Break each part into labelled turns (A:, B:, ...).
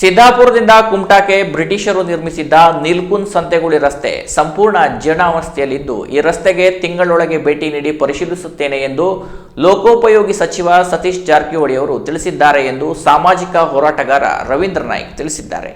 A: ಸಿದ್ದಾಪುರದಿಂದ ಕುಮಟಾಕ್ಕೆ ಬ್ರಿಟಿಷರು ನಿರ್ಮಿಸಿದ್ದ ನೀಲ್ಕುಂದ್ ಸಂತೆಗುಳಿ ರಸ್ತೆ ಸಂಪೂರ್ಣ ಜೀರ್ಣಾವಸ್ಥೆಯಲ್ಲಿದ್ದು, ಈ ರಸ್ತೆಗೆ ತಿಂಗಳೊಳಗೆ ಭೇಟಿ ನೀಡಿ ಪರಿಶೀಲಿಸುತ್ತೇನೆ ಎಂದು ಲೋಕೋಪಯೋಗಿ ಸಚಿವ ಸತೀಶ್ ಜಾರಕಿಹೊಳಿ ಅವರು ತಿಳಿಸಿದ್ದಾರೆ ಎಂದು ಸಾಮಾಜಿಕ ಹೋರಾಟಗಾರ ರವೀಂದ್ರ ನಾಯ್ಕ್ ತಿಳಿಸಿದ್ದಾರೆ.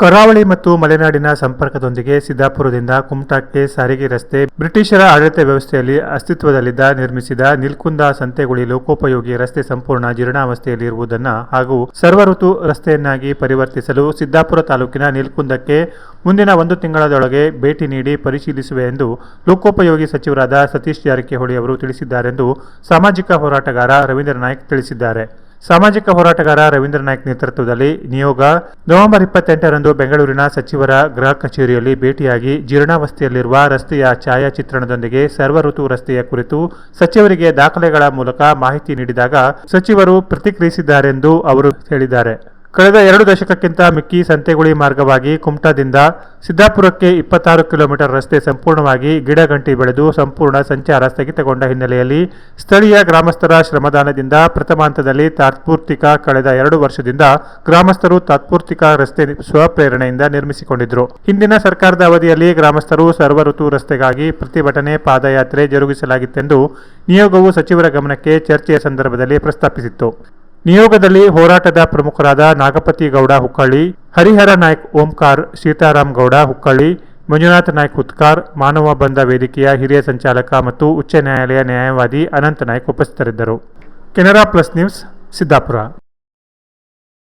B: ಕರಾವಳಿ ಮತ್ತು ಮಲೆನಾಡಿನ ಸಂಪರ್ಕದೊಂದಿಗೆ ಸಿದ್ದಾಪುರದಿಂದ ಕುಮಟಾಕ್ಕೆ ಸಾರಿಗೆ ರಸ್ತೆ ಬ್ರಿಟಿಷರ ಆಡಳಿತ ವ್ಯವಸ್ಥೆಯಲ್ಲಿ ಅಸ್ತಿತ್ವದಲ್ಲಿದ್ದ ನಿರ್ಮಿಸಿದ ನಿಲ್ಕುಂದ ಸಂತೆಗುಳಿ ಲೋಕೋಪಯೋಗಿ ರಸ್ತೆ ಸಂಪೂರ್ಣ ಜೀರ್ಣಾವಸ್ಥೆಯಲ್ಲಿರುವುದನ್ನು ಹಾಗೂ ಸರ್ವಋತು ರಸ್ತೆಯನ್ನಾಗಿ ಪರಿವರ್ತಿಸಲು ಸಿದ್ದಾಪುರ ತಾಲೂಕಿನ ನಿಲ್ಕುಂದಕ್ಕೆ ಮುಂದಿನ ಒಂದು ತಿಂಗಳದೊಳಗೆ ಭೇಟಿ ನೀಡಿ ಪರಿಶೀಲಿಸುವೆ ಎಂದು ಲೋಕೋಪಯೋಗಿ ಸಚಿವರಾದ ಸತೀಶ್ ಜಾರಕಿಹೊಳಿ ಅವರು ತಿಳಿಸಿದ್ದಾರೆಂದು ಸಾಮಾಜಿಕ ಹೋರಾಟಗಾರ ರವೀಂದ್ರ ನಾಯ್ಕ್ ತಿಳಿಸಿದ್ದಾರೆ. ಸಾಮಾಜಿಕ ಹೋರಾಟಗಾರ ರವೀಂದ್ರ ನಾಯ್ಕ್ ನೇತೃತ್ವದಲ್ಲಿ ನಿಯೋಗ ನವೆಂಬರ್ ಇಪ್ಪತ್ತೆಂಟರಂದು ಬೆಂಗಳೂರಿನ ಸಚಿವರ ಗೃಹ ಕಚೇರಿಯಲ್ಲಿ ಭೇಟಿಯಾಗಿ ಜೀರ್ಣಾವಸ್ಥೆಯಲ್ಲಿರುವ ರಸ್ತೆಯ ಛಾಯಾಚಿತ್ರಣದೊಂದಿಗೆ ಸರ್ವಋತು ರಸ್ತೆಯ ಕುರಿತು ಸಚಿವರಿಗೆ ದಾಖಲೆಗಳ ಮೂಲಕ ಮಾಹಿತಿ ನೀಡಿದಾಗ ಸಚಿವರು ಪ್ರತಿಕ್ರಿಯಿಸಿದ್ದಾರೆಂದು ಅವರು ಹೇಳಿದ್ದಾರೆ. ಕಳೆದ ಎರಡು ದಶಕಕ್ಕಿಂತ ಮಿಕ್ಕಿ ಸಂತೆಗುಳಿ ಮಾರ್ಗವಾಗಿ ಕುಮಟಾದಿಂದ ಸಿದ್ದಾಪುರಕ್ಕೆ ಇಪ್ಪತ್ತಾರು ಕಿಲೋಮೀಟರ್ ರಸ್ತೆ ಸಂಪೂರ್ಣವಾಗಿ ಗಿಡಗಂಟಿ ಬೆಳೆದು ಸಂಪೂರ್ಣ ಸಂಚಾರ ಸ್ಥಗಿತಗೊಂಡ ಹಿನ್ನೆಲೆಯಲ್ಲಿ ಸ್ಥಳೀಯ ಗ್ರಾಮಸ್ಥರ ಶ್ರಮದಾನದಿಂದ ಪ್ರಥಮ ಹಂತದಲ್ಲಿ ತಾತ್ಪೂರ್ತಿಕ ಕಳೆದ ಎರಡು ವರ್ಷದಿಂದ ಗ್ರಾಮಸ್ಥರು ತಾತ್ಪೂರ್ತಿಕ ರಸ್ತೆ ಸ್ವಪ್ರೇರಣೆಯಿಂದ ನಿರ್ಮಿಸಿಕೊಂಡಿದ್ದರು ಹಿಂದಿನ ಸರ್ಕಾರದ ಅವಧಿಯಲ್ಲಿ ಗ್ರಾಮಸ್ಥರು ಸರ್ವಋತು ರಸ್ತೆಗಾಗಿ ಪ್ರತಿಭಟನೆ ಪಾದಯಾತ್ರೆ ಜರುಗಿಸಲಾಗಿತ್ತೆಂದು ನಿಯೋಗವು ಸಚಿವರ ಗಮನಕ್ಕೆ ಚರ್ಚೆಯ ಸಂದರ್ಭದಲ್ಲಿ ಪ್ರಸ್ತಾಪಿಸಿತ್ತು. ನಿಯೋಗದಲ್ಲಿ ಹೋರಾಟದ ಪ್ರಮುಖರಾದ ನಾಗಪತಿ ಗೌಡ ಹುಕ್ಕಳ್ಳಿ, ಹರಿಹರ ನಾಯ್ಕ್ ಓಂಕಾರ್ ಸೀತಾರಾಮ್ ಗೌಡ ಹುಕ್ಕಳ್ಳಿ, ಮಂಜುನಾಥ್ ನಾಯ್ಕ್ ಹುತ್ಕಾರ್, ಮಾನವ ಬಂಧ ವೇದಿಕೆಯ ಹಿರಿಯ ಸಂಚಾಲಕ ಮತ್ತು ಉಚ್ಚ ನ್ಯಾಯಾಲಯ ನ್ಯಾಯವಾದಿ ಅನಂತ ನಾಯ್ಕ್ ಉಪಸ್ಥಿತರಿದ್ದರು. Canara plus news, Siddapur.